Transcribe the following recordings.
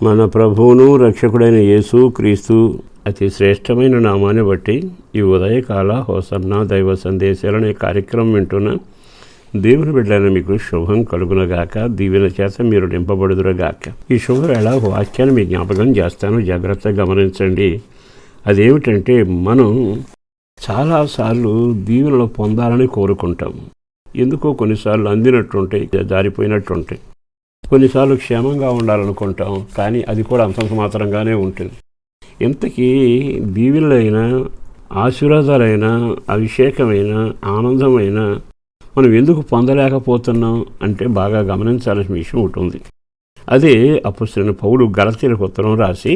మన ప్రభువును రక్షకుడైన యేసు క్రీస్తు అతి శ్రేష్టమైన నామాన్ని బట్టి ఈ ఉదయకాల హోసన్న దైవ సందేశాలనే కార్యక్రమం వింటున్న దేవుని బిడ్డలైన మీకు శుభం కలుగునగాక దీవెన చేత మీరు నింపబడుదురుగాక. ఈ శుభవేళ వాక్యాన్ని మీ జ్ఞాపకం చేస్తాను. జాగ్రత్తగా గమనించండి. అదేమిటంటే మనం చాలాసార్లు దీవెనలు పొందాలని కోరుకుంటాం. ఎందుకో కొన్నిసార్లు అందినట్టుంటాయి జారిపోయినట్టుంటాయి కొన్నిసార్లు క్షేమంగా ఉండాలనుకుంటాం కానీ అది కూడా అంతంత మాత్రంగానే ఉంటుంది. ఇంతకీ దీవెనలైన ఆశీర్వాదాలైన అభిషేకమైన ఆనందమైన మనం ఎందుకు పొందలేకపోతున్నాం అంటే బాగా గమనించాల్సిన విషయం ఉంటుంది అదే అప్పుడు పౌడు గలతీలకు ఉత్తరం రాసి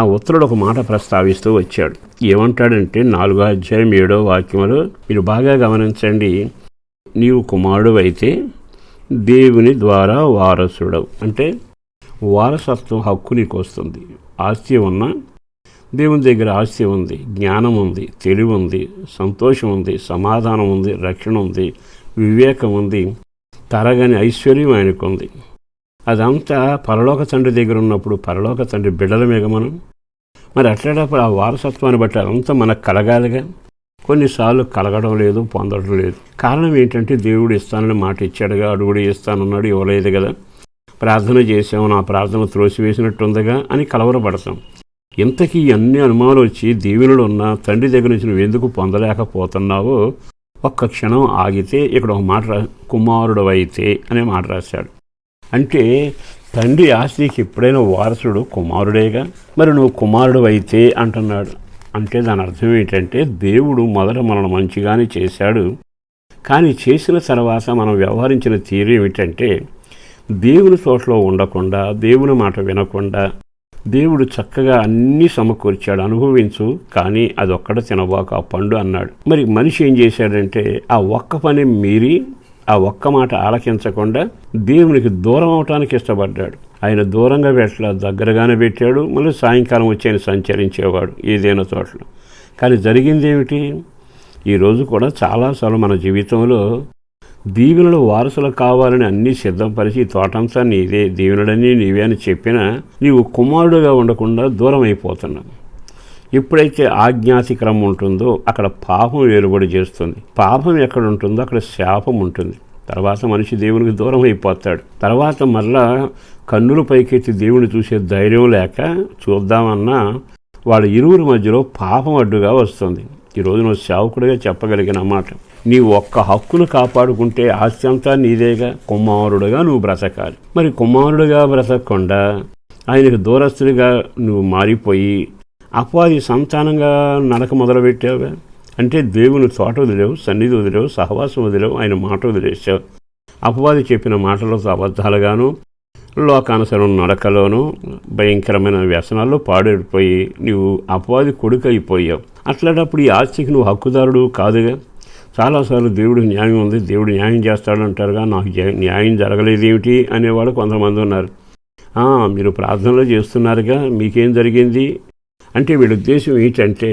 ఆ ఉత్తరుడు ఒక మాట ప్రస్తావిస్తూ వచ్చాడు. ఏమంటాడంటే నాలుగో అధ్యాయం ఏడో వాక్యంలో మీరు బాగా గమనించండి నీవు కుమారుడు అయితే దేవుని ద్వారా వారసుడవు. అంటే వారసత్వం హక్కు నీకు వస్తుంది ఆస్తి ఉన్నా దేవుని దగ్గర ఆస్తి ఉంది జ్ఞానం ఉంది తెలివి ఉంది సంతోషం ఉంది సమాధానం ఉంది రక్షణ ఉంది వివేకం ఉంది తరగని ఐశ్వర్యం ఆయనకు ఉంది అదంతా పరలోక తండ్రి దగ్గర ఉన్నప్పుడు పరలోక తండ్రి బిడ్డల మీద మనం. మరి అట్లాంటప్పుడు ఆ వారసత్వాన్ని బట్టి అదంతా మనకు కలగాలిగా. కొన్నిసార్లు కలగడం లేదు పొందడం లేదు. కారణం ఏంటంటే దేవుడు ఇస్తానని మాట ఇచ్చాడుగా అడుగుడు ఇస్తానన్నాడు ఇవ్వలేదు కదా. ప్రార్థన చేసాము నా ప్రార్థన త్రోసివేసినట్టుందిగా అని కలవరపడతాం. ఇంతకీ అన్ని అనుమానాలు వచ్చి దీవెనలు ఉన్న తండ్రి దగ్గర నుంచి నువ్వు ఎందుకు పొందలేకపోతున్నావో ఒక్క క్షణం ఆగితే ఇక్కడ ఒక మాట రా కుమారుడు అయితే అనే మాట రాశాడు. అంటే తండ్రి ఆస్తికి ఎప్పుడైనా వారసుడు కుమారుడేగా? మరి నువ్వు కుమారుడు అయితే అంటున్నాడు. అంటే దాని అర్థం ఏంటంటే దేవుడు మొదట మనల్ని మంచిగానే చేశాడు. కానీ చేసిన తర్వాత మనం వ్యవహరించిన తీరు ఏమిటంటే దేవుని చోట్లో ఉండకుండా దేవుని మాట వినకుండా దేవుడు చక్కగా అన్నీ సమకూర్చాడు అనుభవించు కానీ అదొక్కడ తినబాక ఆ పండు అన్నాడు. మరి మనిషి ఏం చేశాడంటే ఆ ఒక్క పని మీరి ఆ ఒక్క మాట ఆలకించకుండా దేవునికి దూరం అవటానికి ఇష్టపడ్డాడు. ఆయన దూరంగా పెట్టలా దగ్గరగానే పెట్టాడు. మళ్ళీ సాయంకాలం వచ్చి ఆయన సంచరించేవాడు ఏదైనా చోట్ల కానీ జరిగింది ఏమిటి? ఈరోజు కూడా చాలాసార్లు మన జీవితంలో దీవెనలు వారసులు కావాలని అన్నీ సిద్ధంపరిచి ఈ తోటంతా నీదే దీవెనడని నీవే అని చెప్పినా నీవు కుమారుడుగా ఉండకుండా దూరం అయిపోతున్నావు. ఎప్పుడైతే ఆజ్ఞాతిక్రమం ఉంటుందో అక్కడ పాపం వేరుబడి చేస్తుంది. పాపం ఎక్కడ ఉంటుందో అక్కడ శాపం ఉంటుంది. తర్వాత మనిషి దేవునికి దూరం అయిపోతాడు. తర్వాత మళ్ళా కన్నుల పైకెత్తి దేవుని చూసే ధైర్యం లేక చూద్దామన్నా వాళ్ళ ఇరువురి మధ్యలో పాపం అడ్డుగా వస్తుంది. ఈరోజు నువ్వు సేవకుడిగా చెప్పగలిగిన మాట నీ ఒక్క హక్కును కాపాడుకుంటే ఆస్తి అంతా నీదేగా కుమారుడుగా నువ్వు బ్రతకాలి. మరి కుమారుడుగా బ్రతకకుండా ఆయనకు దూరస్తుడిగా నువ్వు మారిపోయి అపవాది సంతానంగా నడక మొదలుపెట్టావుగా? అంటే దేవుని తోట వదిలేవు సన్నిధి వదిలేవు సహవాసం వదిలేవు ఆయన మాట వదిలేసావు అపవాది చెప్పిన మాటలతో అబద్ధాలుగాను లోకానుసరణ నడకలోను భయంకరమైన వ్యసనాల్లో పాడైపోయి నీవు అపవాది కొడుకు అయిపోయావు అట్లాంటప్పుడు ఈ ఆస్తికి నువ్వు హక్కుదారుడు కాదుగా? చాలాసార్లు దేవుడు న్యాయం ఉంది దేవుడు న్యాయం చేస్తాడంటారుగా నాకు న్యాయం జరగలేదేమిటి అనేవాడు కొంతమంది ఉన్నారు. మీరు ప్రార్థనలు చేస్తున్నారుగా మీకేం జరిగింది? అంటే వీడి ఉద్దేశం ఏంటంటే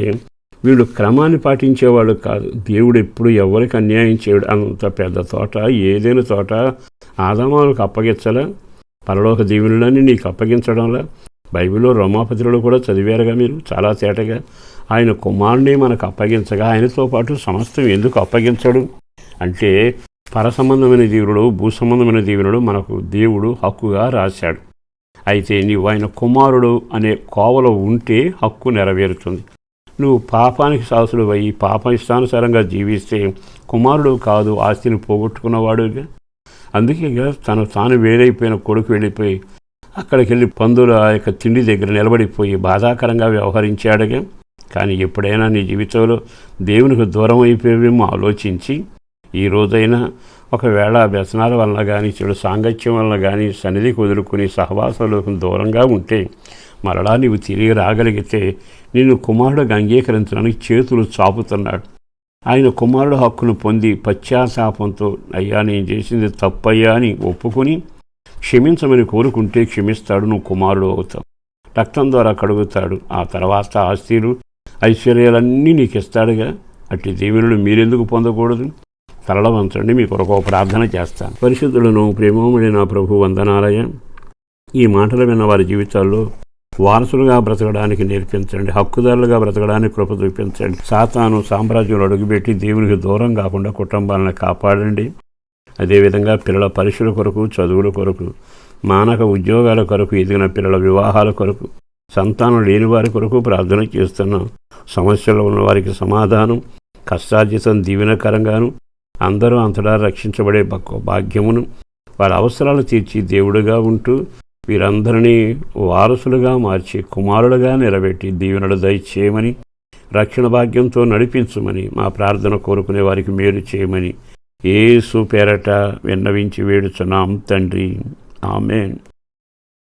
వీళ్ళు క్రమాన్ని పాటించేవాడు కాదు. దేవుడు ఎప్పుడు ఎవరికి అన్యాయం చేయడు అంత పెద్ద తోట ఏదైనా తోట ఆదామాలకు అప్పగించలా పరలోక దీవులని నీకు అప్పగించడంలా. బైబిల్లో రోమాపతిలో కూడా చదివారుగా మీరు చాలా తేటగా. ఆయన కుమారుని మనకు అప్పగించగా ఆయనతో పాటు సమస్తం ఎందుకు అప్పగించడు? అంటే పర సంబంధమైన దీవుడు భూ సంబంధమైన దీవుడు మనకు దేవుడు హక్కుగా రాశాడు. అయితే నీవు ఆయన కుమారుడు అనే కోవలో ఉంటే హక్కు నెరవేరుతుంది. నువ్వు పాపానికి సాసులు అయ్యి పాప ఇష్టానుసారంగా జీవిస్తే కుమారుడు కాదు ఆస్తిని పోగొట్టుకున్నవాడుగా అందుకే తను తాను వేరైపోయిన కొడుకు వెళ్ళిపోయి అక్కడికి వెళ్ళి పందుల ఆ యొక్క తిండి దగ్గర నిలబడిపోయి బాధాకరంగా వ్యవహరించాడుగా కానీ ఎప్పుడైనా నీ జీవితంలో దేవునికి దూరం అయిపోయేమో ఆలోచించి ఈ రోజైనా ఒకవేళ వ్యసనాల వలన కానీ చెడు సాంగత్యం వలన కానీ సన్నిధి కుదురుకుని సహవాసాలకు దూరంగా ఉంటే మరలా నీవు తిరిగి రాగలిగితే నిన్ను కుమారుడుగా అంగీకరించడానికి చేతులు చాపుతున్నాడు. ఆయన కుమారుడు హక్కును పొంది పశ్చాత్తాపంతో అయ్యా నేను చేసింది తప్పయ్యా అని ఒప్పుకొని క్షమించమని కోరుకుంటే క్షమిస్తాడు నువ్వు కుమారుడు అవుతావు. రక్తం ద్వారా కడుగుతాడు. ఆ తర్వాత ఆస్తిలు ఐశ్వర్యాలన్నీ నీకు ఇస్తాడుగా అట్టి దేవుడు మీరెందుకు పొందకూడదు? తలల వంచండి మీ కొరకు ప్రార్థన చేస్తాను. పరిశుద్ధులను ప్రేమముడి నా ప్రభు వందనాలయ. ఈ మాటలు విన్న వారి జీవితాల్లో వారసులుగా బ్రతకడానికి నేర్పించండి హక్కుదారులుగా బ్రతకడానికి కృప చూపించండి. సాతాను సామ్రాజ్యంలో అడుగుపెట్టి దేవునికి దూరం కాకుండా కుటుంబాలను కాపాడండి. అదేవిధంగా పిల్లల పరీక్షల కొరకు చదువుల కొరకు మానక ఉద్యోగాల కొరకు ఎదిగిన పిల్లల వివాహాల కొరకు సంతానం లేని వారి కొరకు ప్రార్థన చేస్తున్నాం. సమస్యలు ఉన్న వారికి సమాధానం కష్టార్జితం దీవెనకరంగాను అందరూ అంతటా రక్షించబడే భాగ్యమును వారి అవసరాలు తీర్చి దేవుడుగా ఉంటూ వీరందరినీ వారసులుగా మార్చి కుమారులుగా నిలబెట్టి దీవెనలు దయచేయమని రక్షణ భాగ్యంతో నడిపించమని మా ప్రార్థన కోరుకునే వారికి మేలు చేయమని ఏసు పేరట విన్నవించి వేడుచున్నాం తండ్రి. ఆమెన్.